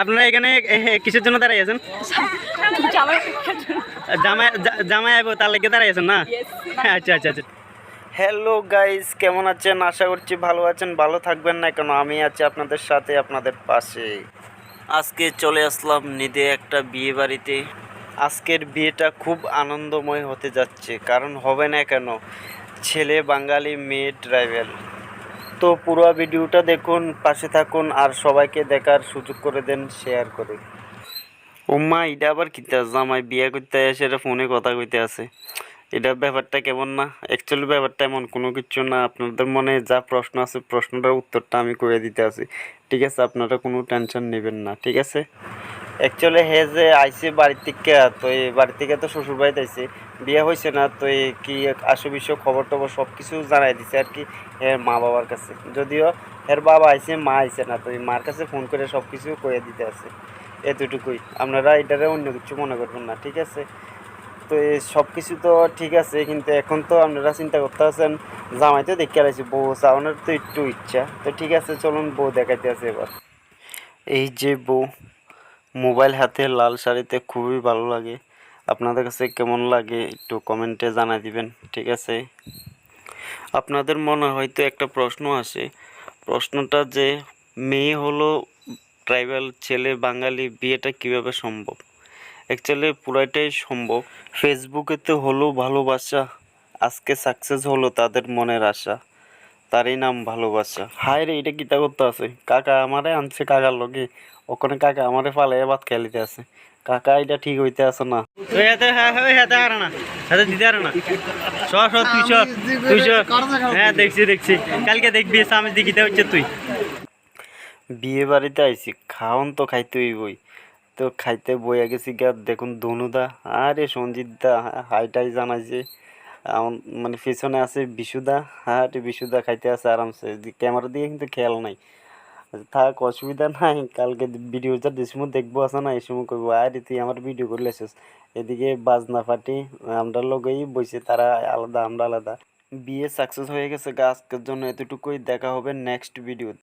আপনারা এখানে কিসের জন্য দাঁড়াই আছেন? জামাই জামাই আইবো তার লেগে দাঁড়াই আছেন না? আচ্ছা আচ্ছা আচ্ছা। হ্যালো গাইস কেমন আছেন? আশা করছি ভালো আছেন ভালো থাকবেন না কেন? আমি আছি আপনাদের সাথে আপনাদের পাশে। আজকে চলে আসলাম নিদে একটা বিয়ে বাড়িতে। আজকের বিয়েটা খুব আনন্দময় হতে যাচ্ছে কারণ হবে না কেন? ছেলে বাঙালি মেয়ে ট্রাইবেল। তো পুরো ভিডিওটা দেখুন, পাশে থাকুন আর সবাইকে দেখার সুযোগ করে দেন শেয়ার করে। ও মা এটা আবার কিতা? জামাই বিয়ে করতে আসে, এটা ফোনে কথা কইতে আছে এটা ব্যাপারটা কেমন না? অ্যাকচুয়ালি ব্যাপারটা এমন, কোনো কিছু না। আপনাদের মনে যা প্রশ্ন আছে, প্রশ্নটার উত্তরটা আমি করে দিতে আছি ঠিক আছে, আপনারা কোনো টেনশন নেবেন না। ঠিক আছে? অ্যাকচুয়ালি হে যে আইসে বাড়ির থেকে তো এই বাড়ি থেকে তো শ্বশুর বাড়িতে আইসে। বিয়ে হয়েছে না, তো এই কি আসো বিষয় খবর টবর সব কিছু জানাই দিছে আর কি এর মা বাবার কাছে। যদিও এর বাবা আইসে, মা আইসে না, তো এই মার কাছে ফোন করে সব কিছু করে দিতে আছে। এতটুকুই। আপনারা এটারে অন্য কিছু মনে করবেন না, ঠিক আছে? তো এই সব কিছু তো ঠিক আছে, কিন্তু এখন তো আপনারা চিন্তা করতে আছেন জামাই তো দেখতে আছি বউ চাওয়ানোর তো একটু ইচ্ছা। তো ঠিক আছে, চলুন বউ দেখাইতে আছে এবার। এই যে বউ মোবাইল হাতে লাল শাড়িতে খুবই ভালো লাগে। আপনাদের কাছে কেমন লাগে একটু কমেন্টে জানাই দিবেন, ঠিক আছে? আপনাদের মনে হয়তো একটা প্রশ্ন আসে। প্রশ্নটা যে, মেয়ে হলো ট্রাইবাল ছেলে বাঙালি, বিয়েটা কীভাবে সম্ভব? অ্যাকচুয়ালি পুরাটাই সম্ভব। ফেসবুকেতে হলো ভালোবাসা, আজকে সাকসেস হলো তাদের মনের আশা। তারই নাম ভালোবাসা। হায় রে এটা কিতা করতে আছে? কাকা আমারে আনছে কাকার লগে। ওখানে কাকা আমারে ফালাই ভাত খেলিতে আছে। কাকা এটা ঠিক হইতে আছে না? হ্যাঁ হ্যাঁ দেখছি দেখছি। কালকে দেখবি আমি দেখিতে হচ্ছে তুই। বিয়ে বাড়িতে আইছি খাওন তো খাইতে হইবই। তো খাইতে বইয়া গেছি গা দেখুন ধনুদা। আরে সঞ্জিত দা হাইটাই জানাইছে। মানে পিছনে আছে বিশুদা আরে বিশুদা খাইতে আছে আরামসে। ক্যামেরা দিয়ে কিন্তু খেয়াল নাই। থাক, অসুবিধা নাই, কালকে ভিডিওটা যে সময় দেখব আছে না, এই সময় করব আরে তুই আমার ভিডিও করে লেছিস এদিকে বাজনা পার্টি, আমরা লগেই বইছে, তারা আলাদা, আমরা আলাদা। বিয়ে সাকসেস হয়ে গেছে, আজকের জন্য এতটুকুই, দেখা হবে নেক্সট ভিডিও